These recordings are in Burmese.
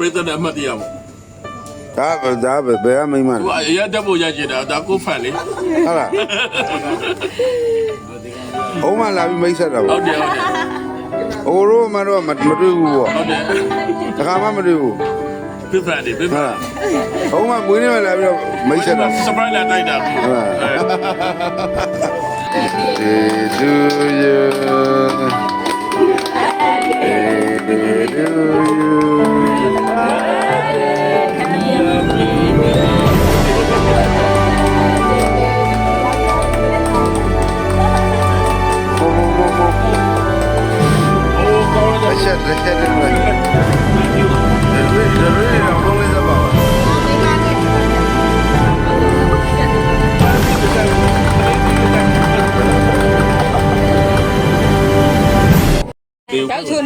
ပြည့်တဲ့အမှတ်တရပေါ့ဒါပဲဒါပဲဘယ်ကမိမသူလဲကအရတက်ဖို့ရချင်တာဒါကိုဖန်လေဟုတ်လားဟိုမှလာပြီးမိတ်ဆက်တာဟုပေါ့တ်တယ်ဟုတ်တယ်ဟိုတို့မှတော့မမတွေ့ဘူးပေါ့ဟုတ်တယ်တခါမှမတွေ့ဘူးပြည့်ဖန်တယ်ပြည့်ဖဟုတ်န်လားဟိုမှမွေးနေမှလာပြီးတော့မိတ်ဆက်တာ surprise လာတိုက်တာဘူးဟုတ်လားအဲ Happy to you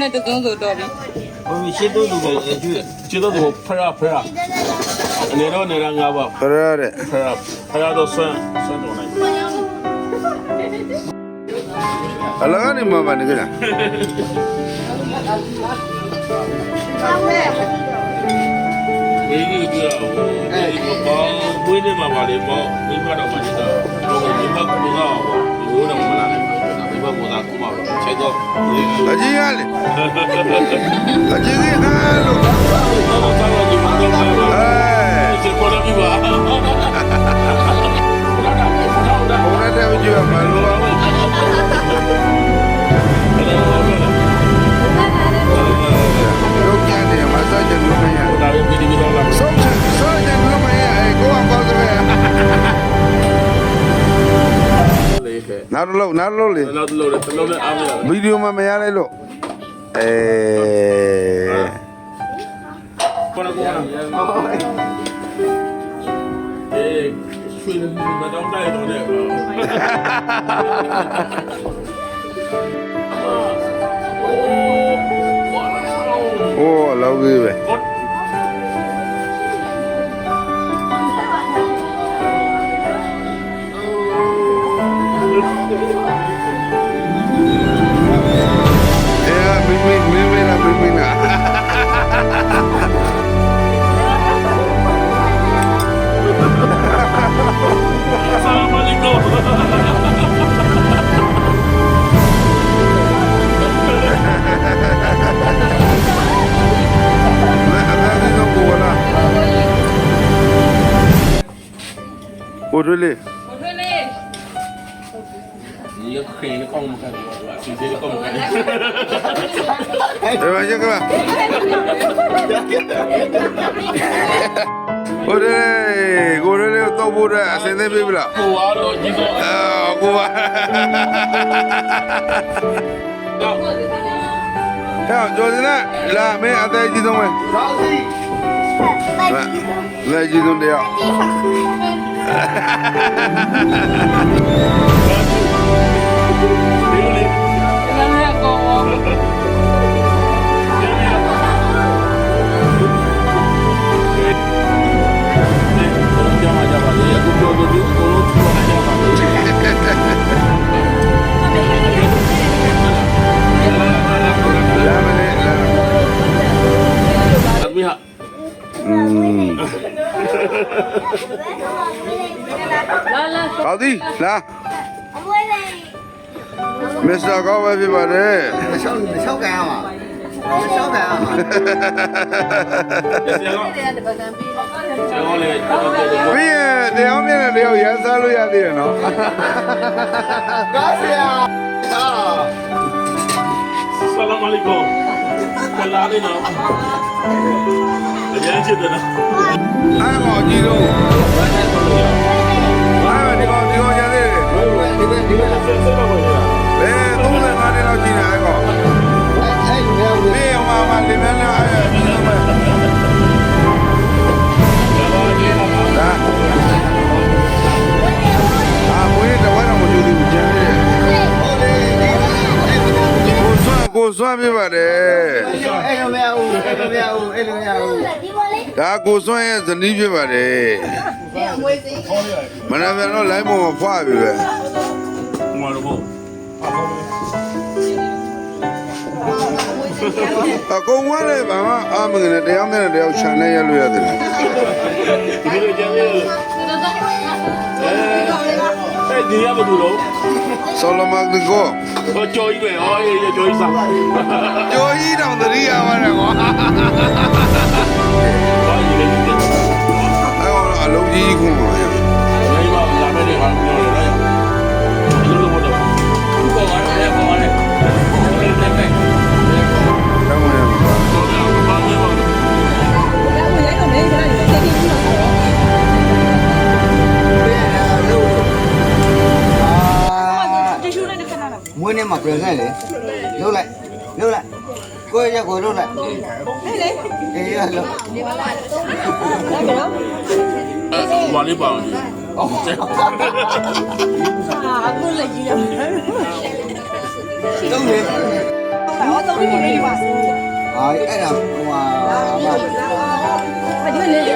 နဲ့တသွန်းဆိုတော့ပြီဘယ်ရှိတော့သူပဲကျွတ်တော့ဖရာဖရာအနေတော့နေရငါပါခရတဲ့ဖရာဖရာတော့ဆွမ်းဆွမ်းတော့နိုင်အလကနေမမနေကြလားဘေးကြီးပြောအဲဒီဘောဘွေးနေမှာပါလေဘောမိမတော့မှနေတာတော့မိမက မချက်တော့အ နောက်တော့နောက်တော့လေနောက်တော့လည်းတော့လည်းအားမရဗီဒီယိုမှာမရလိုက်လို့အဲဘူးခေါ်တော့အေးရွှေနေမတော့တိုင်းတော့လေဟိုလောက်ကြီးပဲအဲ Oruli. Oruli. Ini kini kau makan, sini kau makan. Terima kasih kau. Oruli, oruli untuk bura, sini bibla. Kuah lo jitu. Kuah. Theo, cho đến đấy là mẹ ở đây gì không mày? Là gì dạ, không đeo? Ha ha ha ha. သည်လားအမွေးပဲမစ္စတာကောင်းပဲဖြစ်ပါတယ်မရှောက်မရှောက်ကန်ရမှာမရှောက်ကန်ရမှာဘီးတရားမြင်တဲ့တယောက်ရန်စားလို့ရသေးတယ်နော်ကောင်းစရာဆလာမလီကောကလာနေနော်အရင်ချစ်တယ်နော်အဲ့မော်ကြီးတို့ ဖြစ်ပါတယ်အဲ့လိုမရဘူးအဲ့လိုမရဘူးအဲ့လိုမရဘူးဒါကိုစွန့်ရဲ့ဇနီးဖြစ်ပါတယ်မနက်ပြန်တော့လိုင်းပေါ်မှာဖွားပြီပဲဟိုမှာတော့အကုန်ဝမ်းလည်းဘာမှအာမငနဲ့တရားမဲ့တရားချန်နေရလို့ရတယ်ဒီလိုကြံရလို့ အဲဒီရမတူတော့ဆောလမန်ဒီကိုဟောကြော်ကြီးပဲဟောအေးကြော်ကြီးစားဟောကျော်ကြီးတောင်တရိယာပါတယ်ကွာကြီးလည်း မွေးနေမှာပြန်ဆိုင်လေလှုပ်လိုက်လှုပ်လိုက်ကိုရကိုလှုပ်လိုက်ဟဲ့လေအေးရလှုပ်ဘာလေးပါအောင်အခုလက်ကြီးရမှာသုံးလေဟောတော့ဒီနေ့ပါဟာအဲ့ဒါဟိုဟာမအဒီနေ့လေ